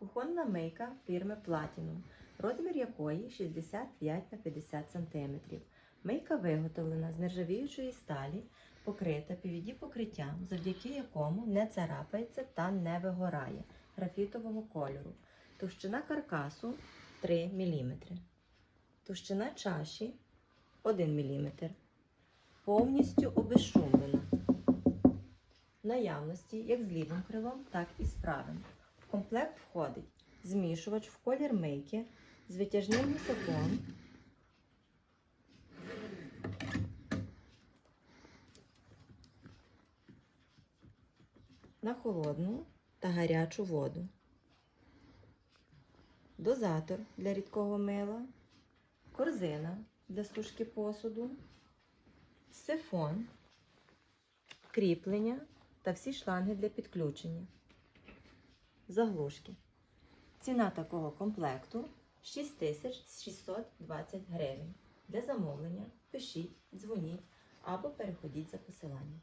Кухонна мийка фірми Platinum, розмір якої 65 на 50 см. Мийка виготовлена з нержавіючої сталі, покрита PVD покриттям, завдяки якому не царапається та не вигорає графітового кольору. Товщина каркасу 3 мм. Товщина чаші 1 мм. Повністю обезшумлена. В наявності як з лівим крилом, так і з правим. Комплект входить змішувач в колір мийки з витяжним гусаком, на холодну та гарячу воду, дозатор для рідкого мила, корзина для сушки посуду, сифон, кріплення та всі шланги для підключення. Заглушки. Ціна такого комплекту 6620 гривень. Для замовлення пишіть, дзвоніть або переходіть за посиланням.